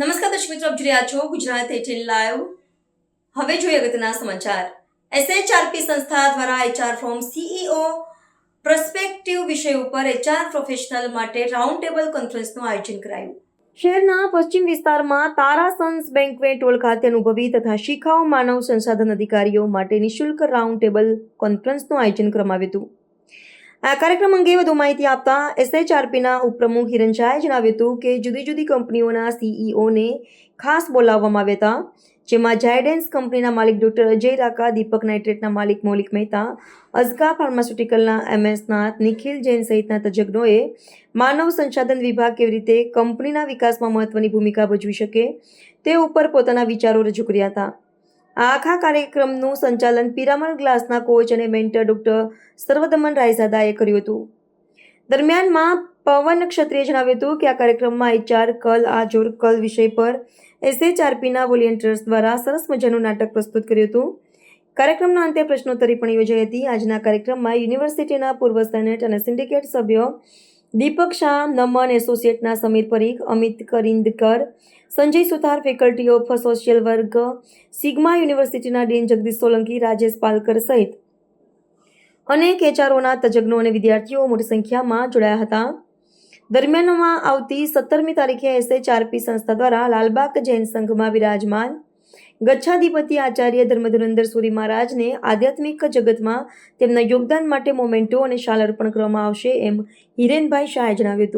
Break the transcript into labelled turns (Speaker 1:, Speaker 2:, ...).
Speaker 1: દર્શક મિત્રો, આપ છો ગુજરાત એટીન લાઈવ. હવે જોઈએ અગત્યના સમાચાર. એસએચઆરપી સંસ્થા દ્વારા એચઆર ફ્રોમ સીઈઓ પ્રસ્પેક્ટિવ વિષય ઉપર એચઆર પ્રોફેશનલ માટે રાઉન્ડ ટેબલ કોન્ફરન્સનું આયોજન કરાયું. શહેરના પશ્ચિમ વિસ્તારમાં તારા સન્સ બેન્કવેટ હોલ ખાતે અનુભવી તથા શિખાઉ માનવ સંસાધન અધિકારીઓ માટે નિઃશુલ્ક રાઉન્ડ ટેબલ કોન્ફરન્સનું આયોજન કરવામાં આવ્યું હતું. આ કાર્યક્રમ અંગે વધુ માહિતી આપતા એસએચઆરપીના ઉપપ્રમુખ હિરણ શાહે જણાવ્યું હતું કે જુદી જુદી કંપનીઓના સીઈઓને ખાસ બોલાવવામાં આવ્યા હતા, જેમાં જાયડેન્સ કંપનીના માલિક ડોક્ટર અજય રાકા દીપક નાઇટ્રેટના માલિક મૌલિક મહેતા અઝકા ફાર્માસ્યુટિકલના એમએસ નાથ નિખિલ જૈન સહિતના તજજ્ઞોએ માનવ સંસાધન વિભાગ કેવી રીતે કંપનીના વિકાસમાં મહત્વની ભૂમિકા ભજવી શકે તે ઉપર પોતાના વિચારો રજૂ કર્યા હતા. આખા કાર્યક્રમનું સંચાલન પિરામલ ગ્લાસના કોચ અને મેન્ટર ડોક્ટર સર્વદમન રાયઝાદાએ કર્યું હતું. દરમિયાનમાં પવન ક્ષત્રિયે જણાવ્યું હતું કે આ કાર્યક્રમમાં એચઆર કલ આજોર કલ વિષય પર એસએચઆરપીના વોલિયન્ટિયર્સ દ્વારા સરસ મજાનું નાટક પ્રસ્તુત કર્યું હતું. કાર્યક્રમના અંતે પ્રશ્નોત્તરી પણ યોજાઈ હતી. આજના કાર્યક્રમમાં યુનિવર્સિટીના પૂર્વ સેનેટ અને સિન્ડિકેટ સભ્યો Deepak Shah, Naman એસોસિએટના Sameer Parikh, Amit Karindkar, Sanjay Suthar, faculty of social work Sigma યુનિવર્સિટીના ડીન જગદીશ સોલંકી, રાજેશ પાલકર સહિત અનેક એચઆરઓના તજજ્ઞો અને વિદ્યાર્થીઓ મોટી સંખ્યામાં જોડાયા હતા. દરમિયાનમાં આવતી સત્તરમી તારીખે એસએચઆરપી સંસ્થા દ્વારા લાલબાગ જૈન સંઘમાં વિરાજમાન ગચ્છાધિપતિ આચાર્ય ધર્મધુરંદર સુરી મહારાજને આધ્યાત્મિક જગતમાં તેમના યોગદાન માટે મોમેન્ટો અને શાલ અર્પણ કરવામાં આવશે એમ હિરેનભાઈ શાહે જણાવ્યું હતું.